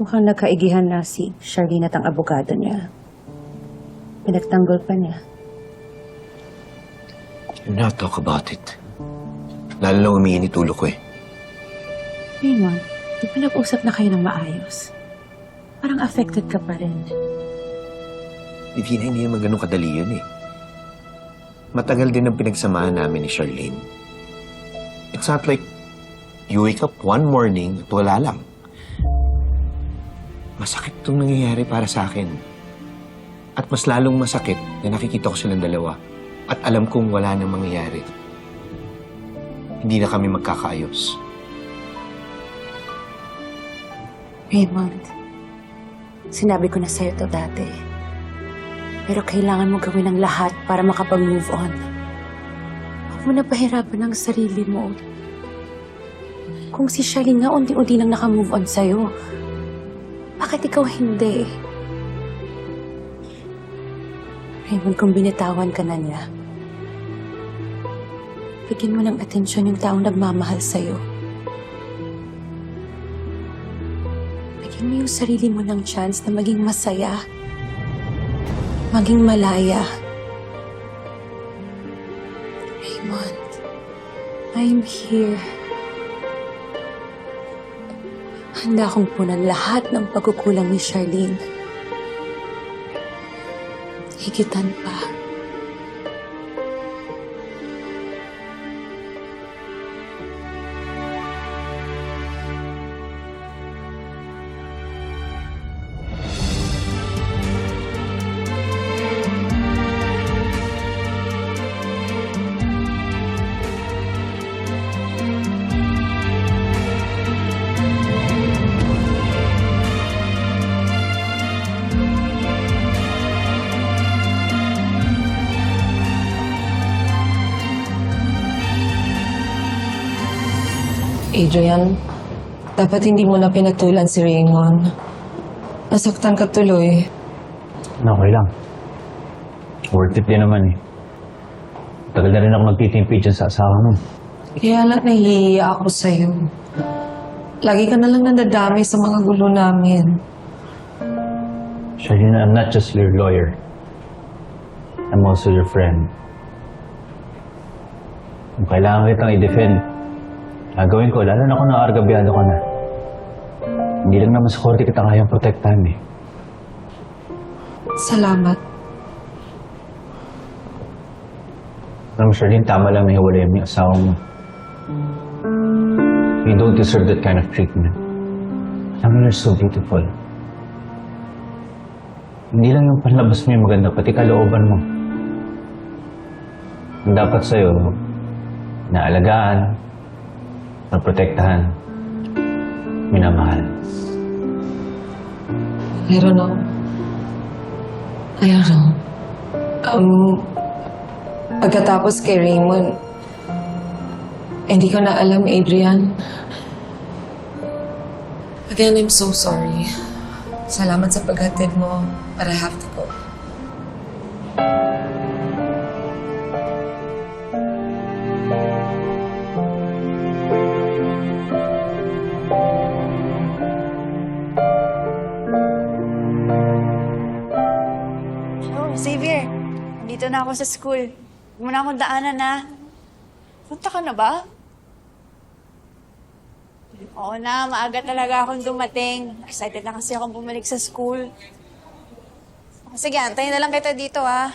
Mukhang nagkaigihan na si Charlene at ang abogado niya. Pinagtanggol pa niya. Do not talk about it. Lalo na umiinit ulo ko eh. Raymond, di ba nag-usap na kayo ng maayos? Parang affected ka pa rin. Divina, hindi naman ganun kadali yun eh. Matagal din ang pinagsamahan namin ni Charlene. It's not like you wake up one morning at wala lang. Masakit itong nangyayari para sa akin. At mas lalong masakit na nakikita ko silang dalawa. At alam kong wala nang mangyayari. Hindi na kami magkakaayos. Raymond, sinabi ko na sa'yo to dati. Pero kailangan mo gawin ang lahat para makapag-move on. Huwag mo na ang sarili mo. Kung si Charlene nga unti-unti nang nakamove on sa'yo, bakit ikaw hindi? Raymond, kung binitawan ka na niya, bigyan mo ng atensyon yung taong nagmamahal sa'yo. Bigyan mo yung sarili mo ng chance na maging masaya. Maging malaya. Raymond, I'm here. Handa akong punan lahat ng pagkukulang ni Charlene. Higitan pa. Adrian, dapat hindi mo na pinatulan si Raymond. Nasaktan ka tuloy. Okay lang. Worth it din naman eh. Tagal na rin ako nagtitimpi dyan sa asawa mo. Kaya lang nahihiya ako sa'yo. Lagi ka na lang nadadamay sa mga gulo namin. Charlene, I'm not just your lawyer. I'm also your friend. Kung kailangan kitang i-defend, gagawin ko, lalo na kung naargabyado ka na. Hindi lang naman sa korte kita kayang protektahan eh. Salamat. Alam mo, Charlene, tama lang na hiwalay mo yung asawa mo. You don't deserve that kind of treatment. Alam mo, you're so beautiful. Hindi lang yung panlabas mo yung maganda, pati kalooban mo. Ang dapat sa'yo, naalagaan, naprotektahan, minamahal. I don't know. I don't know. Um, pagkatapos kay Raymond, hindi ko na alam, Adrian. Again, I'm so sorry. Salamat sa paghatid mo, but I have to go. Dito na ako sa school. Huwag mo na akong daanan na. Punta ka na ba? Oo na, maaga talaga akong dumating. Excited na kasi akong bumalik sa school. Sige, antayin na lang kita dito, ha?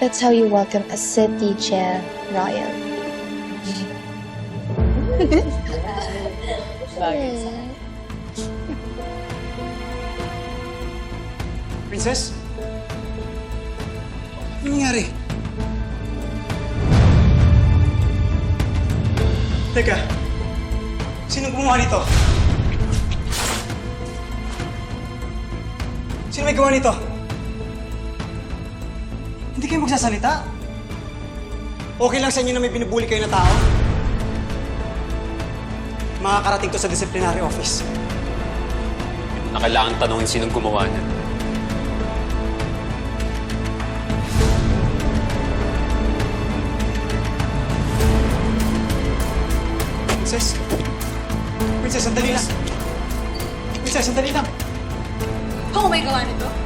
That's how you welcome a city chair royal. Princess? Ano nangyari? Teka, sino gumawa nito? Sino may gawa nito? Hindi kayo magsasalita? Okay lang sa inyo na may binubuli kayo na tao? Makakarating to sa disciplinary office. na kailangan tanungin sinong gumawa niya. Princess? Princess, sandali lang. Princess, sandali lang. Ako may gawa nito?